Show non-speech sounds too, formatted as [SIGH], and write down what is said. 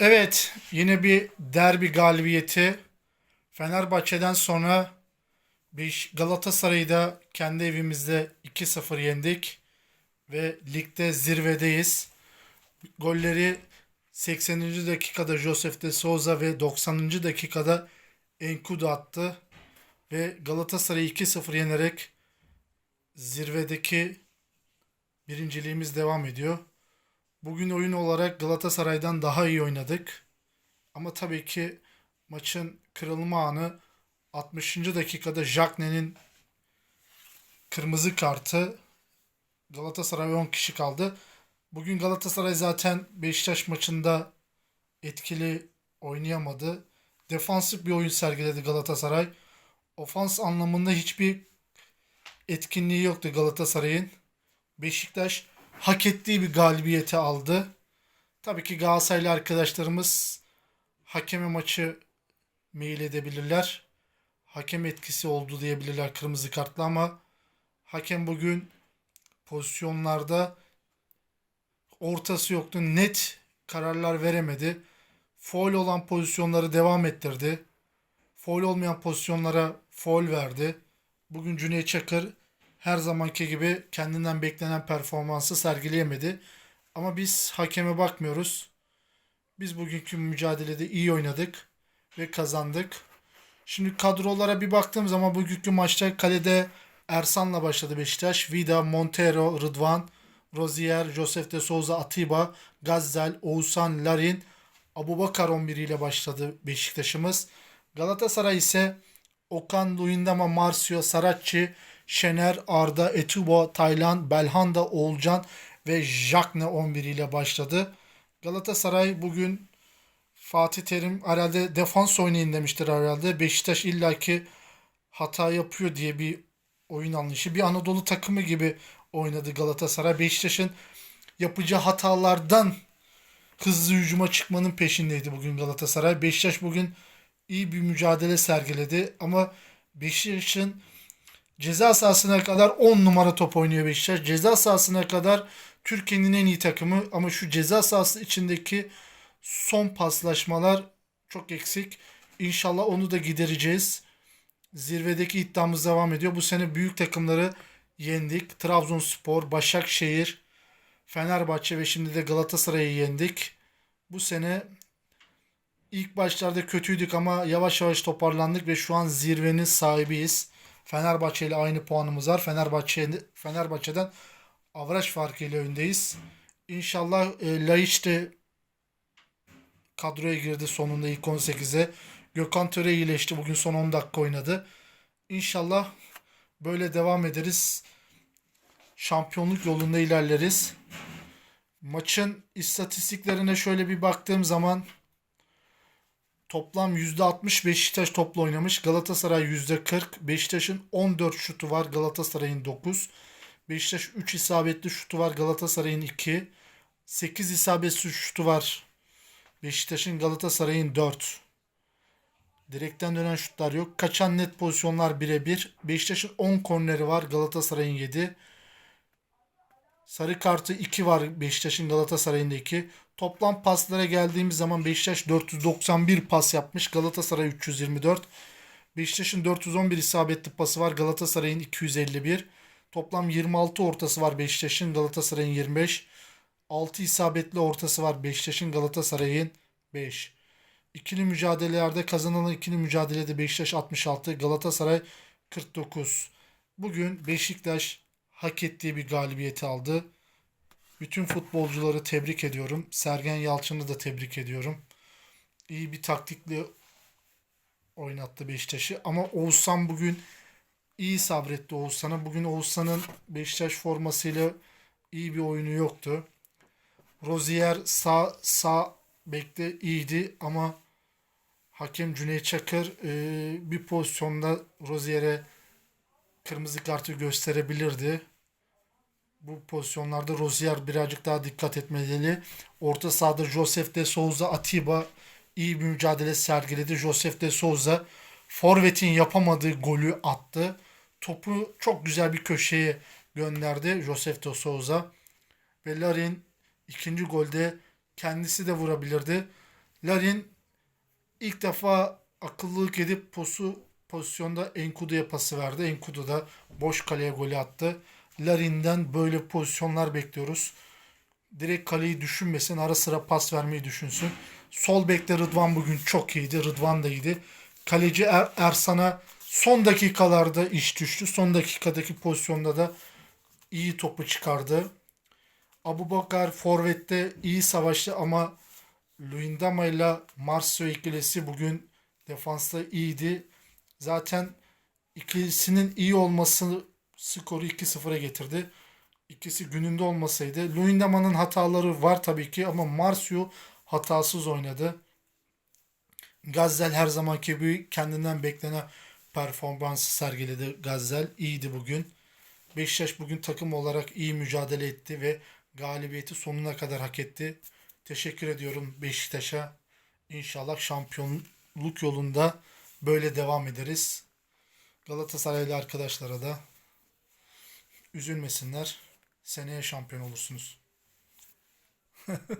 Evet, yine bir derbi galibiyeti. Fenerbahçe'den sonra bir Galatasaray'ı da kendi evimizde 2-0 yendik ve ligde zirvedeyiz. Golleri 80. dakikada Josef de Souza ve 90. dakikada Enkudu attı ve Galatasaray'ı 2-0 yenerek zirvedeki birinciliğimiz devam ediyor. Bugün oyun olarak Galatasaray'dan daha iyi oynadık. Ama tabii ki maçın kırılma anı 60. dakikada Jagne'nin kırmızı kartı Galatasaray 10 kişi kaldı. Bugün Galatasaray zaten Beşiktaş maçında etkili oynayamadı. Defansif bir oyun sergiledi Galatasaray. Ofans anlamında hiçbir etkinliği yoktu Galatasaray'ın. Beşiktaş hak ettiği bir galibiyeti aldı. Tabii ki Galatasaraylı arkadaşlarımız hakeme maçı mail edebilirler. Hakem etkisi oldu diyebilirler kırmızı kartla ama hakem bugün pozisyonlarda ortası yoktu. Net kararlar veremedi. Foul olan pozisyonları devam ettirdi. Foul olmayan pozisyonlara foul verdi. Bugün Cüneyt Çakır her zamanki gibi kendinden beklenen performansı sergileyemedi. Ama biz hakeme bakmıyoruz. Biz bugünkü mücadelede iyi oynadık ve kazandık. Şimdi kadrolara bir baktığım zaman bugünkü maçta kalede Ersan'la başladı Beşiktaş. Vida, Montero, Rıdvan, Rozier, Josef de Souza, Atiba, Gazzel, Oğuzhan, Larin, Abubakar 11 ile başladı Beşiktaş'ımız. Galatasaray ise Okan, Luyendama, Marcio, Saracchi, Şener, Arda, Etubo, Taylan, Belhanda, Oğulcan ve Jakne 11 ile başladı. Galatasaray bugün Fatih Terim herhalde defans oynayın demiştir herhalde. Beşiktaş illaki hata yapıyor diye bir oyun anlayışı. Bir Anadolu takımı gibi oynadı Galatasaray. Beşiktaş'ın yapacağı hatalardan hızlı hücuma çıkmanın peşindeydi bugün Galatasaray. Beşiktaş bugün iyi bir mücadele sergiledi ama Beşiktaş'ın ceza sahasına kadar 10 numara top oynuyor Beşiktaş. Ceza sahasına kadar Türkiye'nin en iyi takımı ama şu ceza sahası içindeki son paslaşmalar çok eksik. İnşallah onu da gidereceğiz. Zirvedeki iddiamız devam ediyor. Bu sene büyük takımları yendik. Trabzonspor, Başakşehir, Fenerbahçe ve şimdi de Galatasaray'ı yendik. Bu sene ilk başlarda kötüydük ama yavaş yavaş toparlandık ve şu an zirvenin sahibiyiz. Fenerbahçe ile aynı puanımız var. Fenerbahçe Fenerbahçe'den averaj farkıyla öndeyiz. İnşallah e, Laiç de kadroya girdi sonunda ilk 18'e. Gökhan Töre iyileşti. Bugün son 10 dakika oynadı. İnşallah böyle devam ederiz. Şampiyonluk yolunda ilerleriz. Maçın istatistiklerine şöyle bir baktığım zaman toplam %60 Beşiktaş topla oynamış. Galatasaray %40. Beşiktaş'ın 14 şutu var. Galatasaray'ın 9. Beşiktaş 3 isabetli şutu var. Galatasaray'ın 2. 8 isabetli şutu var. Beşiktaş'ın Galatasaray'ın 4. Direkten dönen şutlar yok. Kaçan net pozisyonlar birebir. Beşiktaş'ın 10 korneri var. Galatasaray'ın 7. Sarı kartı 2 var Beşiktaş'ın Galatasaray'ın da 2. Toplam paslara geldiğimiz zaman Beşiktaş 491 pas yapmış. Galatasaray 324. Beşiktaş'ın 411 isabetli pası var. Galatasaray'ın 251. Toplam 26 ortası var Beşiktaş'ın Galatasaray'ın 25. 6 isabetli ortası var Beşiktaş'ın Galatasaray'ın 5. İkili mücadelelerde kazanılan ikili mücadelede Beşiktaş 66, Galatasaray 49. Bugün Beşiktaş hak ettiği bir galibiyeti aldı. Bütün futbolcuları tebrik ediyorum. Sergen Yalçın'ı da tebrik ediyorum. İyi bir taktikli oynattı Beşiktaş'ı. Ama Oğuzhan bugün iyi sabretti Oğuzhan'a. Bugün Oğuzhan'ın Beşiktaş formasıyla iyi bir oyunu yoktu. Rozier sağ sağ bekte iyiydi ama hakem Cüneyt Çakır e, bir pozisyonda Rozier'e kırmızı kartı gösterebilirdi. Bu pozisyonlarda Rozier birazcık daha dikkat etmeli. Orta sahada Josef de Souza, Atiba iyi bir mücadele sergiledi. Josef de Souza Forvet'in yapamadığı golü attı. Topu çok güzel bir köşeye gönderdi Josef de Souza. Ve Larin ikinci golde kendisi de vurabilirdi. Larin ilk defa akıllılık edip posu pozisyonda Enkudu'ya pası verdi. Enkudu da boş kaleye golü attı. Larin'den böyle pozisyonlar bekliyoruz. Direkt kaleyi düşünmesin. Ara sıra pas vermeyi düşünsün. Sol bekte Rıdvan bugün çok iyiydi. Rıdvan da iyiydi. Kaleci er- Ersan'a son dakikalarda iş düştü. Son dakikadaki pozisyonda da iyi topu çıkardı. Abubakar Forvet'te iyi savaştı ama Luyendama ile Marcio ikilisi bugün defansta iyiydi. Zaten ikilisinin iyi olması skoru 2-0'a getirdi. İkisi gününde olmasaydı. Luyendama'nın hataları var tabii ki ama Marcio hatasız oynadı. Gazzel her zamanki gibi kendinden beklenen performansı sergiledi. Gazzel iyiydi bugün. Beşiktaş bugün takım olarak iyi mücadele etti ve galibiyeti sonuna kadar hak etti. Teşekkür ediyorum Beşiktaş'a. İnşallah şampiyonluk yolunda böyle devam ederiz. Galatasaraylı arkadaşlara da üzülmesinler. Seneye şampiyon olursunuz. [LAUGHS]